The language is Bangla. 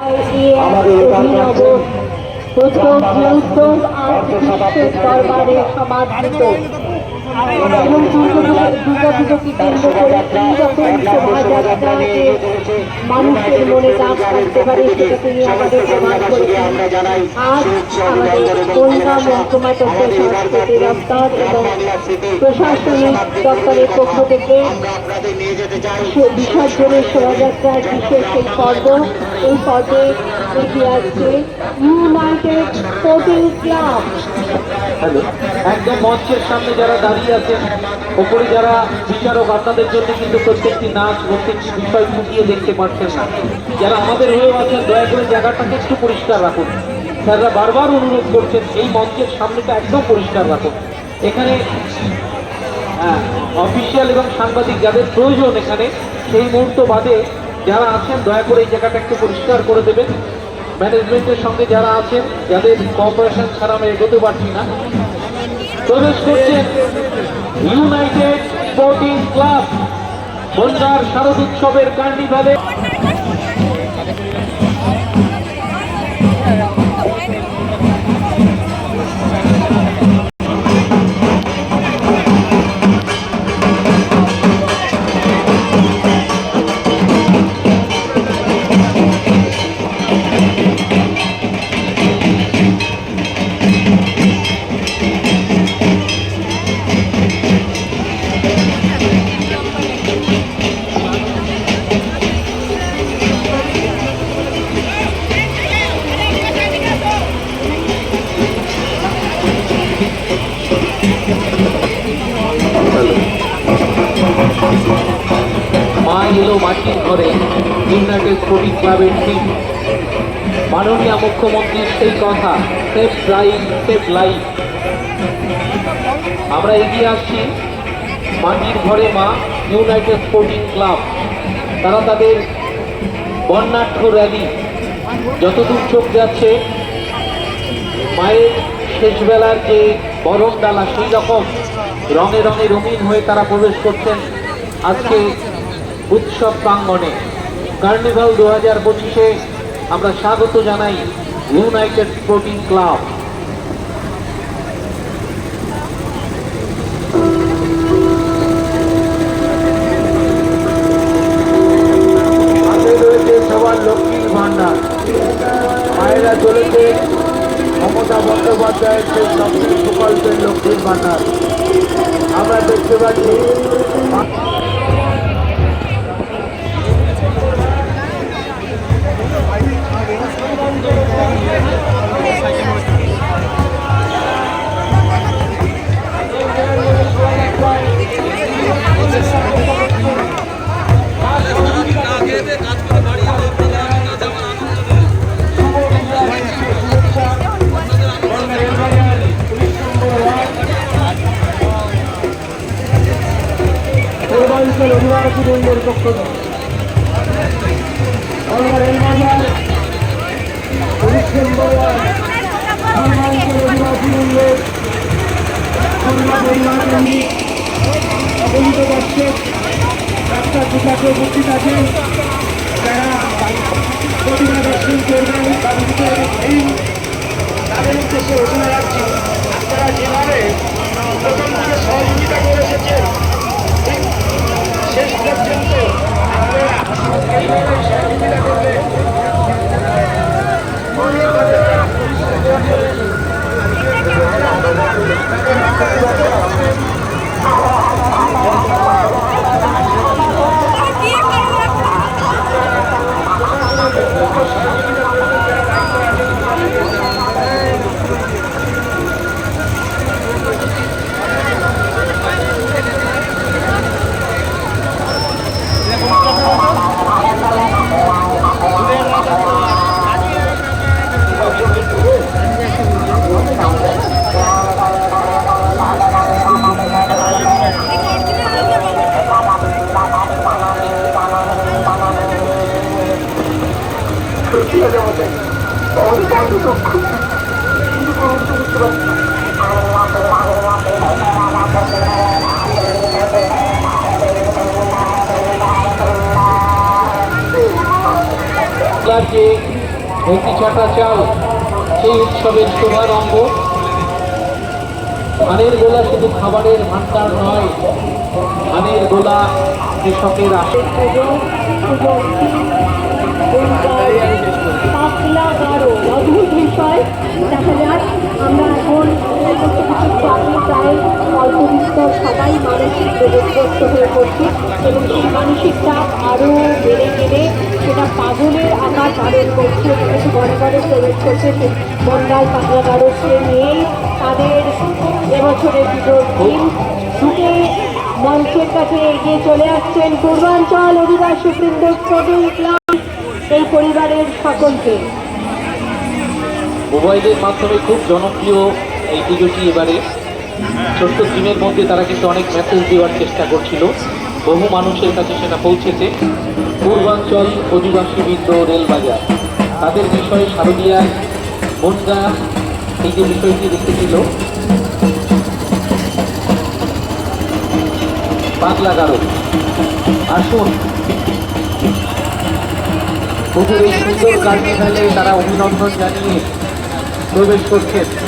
অভিনব যে উদ্যোগ আজ দরবারে সমাদৃত। এবং দুর্গা কেন্দ্র করে এই রকম শোভাযাত্রাকে মানুষের মনে দাগ করতে পারে সেটা তিনি আমাদের মহকুমা তথ্য সংস্কৃতি দপ্তর এবং প্রশাসনিক দপ্তরের পক্ষ থেকে বিসর্জনের শোভাযাত্রার বিশেষ এই পর্ব এই পর্বে একদম মঞ্চের সামনে যারা দাঁড়িয়ে আছেন, ওপরে যারা বিচারক, আপনাদের জন্য কিন্তু প্রত্যেকটি নাচ, প্রত্যেকটি বিষয় ফুটিয়ে দেখতে পাচ্ছেন না। যারা আমাদের হয়েও আছেন, দয়া করে জায়গাটাকে একটু পরিষ্কার রাখুন। স্যাররা বারবার অনুরোধ করছেন, এই মঞ্চের সামনেটা একদম পরিষ্কার রাখুন। এখানে অফিসিয়াল এবং সাংবাদিক যাদের প্রয়োজন এখানে, সেই মুহূর্ত বাদে যারা আছেন, দয়া করে এই জায়গাটা একটু পরিষ্কার করে দেবেন। ম্যানেজমেন্টের সঙ্গে যারা আছেন, যাদের কোঅপারেশন ছাড়া আমি এগোতে পারছি না, প্রবেশ করছেন ইউনাইটেড স্পোর্টিং ক্লাব বন্যার শারদ উৎসবের কার্নিভালে মাটির ঘরে ইউনাইটেড স্পোর্টিং ক্লাবের টিম মাননীয় মুখ্যমন্ত্রীর সেই কথা, সেফ লাইফ সেফ লাইফ। আমরা এগিয়ে আসছি মাটির ঘরে মা, ইউনাইটেড স্পোর্টিং ক্লাব। তারা তাদের বর্ণাঢ্য র্যালি, যতদূর চোখ যাচ্ছে, মায়ের শেষবেলার যে বরণ ডালা সেই রকম রঙে রঙে রঙিন হয়ে তারা প্রবেশ করছেন। আজকে উৎসব প্রাঙ্গণে। কার্নিভাল দু হাজার পঁচিশে আমরা স্বাগত জানাই ইউনাইটেড স্পোর্টিং ক্লাব। বন্দ্যোপাধ্যায়ের প্রকল্পের লক্ষ্মীর ভান্ডার আমরা দেখতে পাচ্ছি অধিবাসী বৃন্দের পক্ষ থেকে। আমরা রেলবাজার ডিসেম্বর পূর্বাঞ্চল অধিবাসী বৃন্দের খুলনা নির্বাচনী অবহিত করছে। ডাক্তার থেকে সহযোগিতা করে এসেছেন Let's go. ক্লাব যে ধুতি চাটা চাল সেই উৎসবের শুভারম্ভ ধানের গোলা শুধু খাবারের ভান্ডার নয় ধানের গোলা কৃষকের আশা দেখা যাক আমরা এখন কিছু প্রাণী প্রায় অল্প বিস্তর সবাই মানসিক রোগগ্রস্ত হয়ে পড়ছি এবং সেই মানসিক আরও বেড়ে গেলে সেটা পাগলের আকার ধারণ করছে কিছু ঘরে ঘরে প্রবেশ করছে বন্যায় পাতলা গাঢ়কে নিয়েই তাদের এবছরের পুজোর দিন ঢুকে মঞ্চের কাছে এগিয়ে চলে আসছেন পূর্বাঞ্চল অধিবাসী বৃন্দ এই পরিবারের সকলকে। মোবাইলের মাধ্যমে খুব জনপ্রিয় এই পুজোটি এবারে। ছোট্ট টিমের মধ্যে তারা কিন্তু অনেক মেসেজ দেওয়ার চেষ্টা করছিল। বহু মানুষের কাছে সেটা পৌঁছেছে। পূর্বাঞ্চল অধিবাসী বৃন্দ রেলবাজার, তাদের বিষয়ে শারদীয়ার বনগা এই যে বিষয়টি রেখেছিল বাংলা গারো, আসুন। পুজোর এই সুন্দর কার্নিভালে তারা অভিনন্দন জানিয়ে প্রবেশ করছেন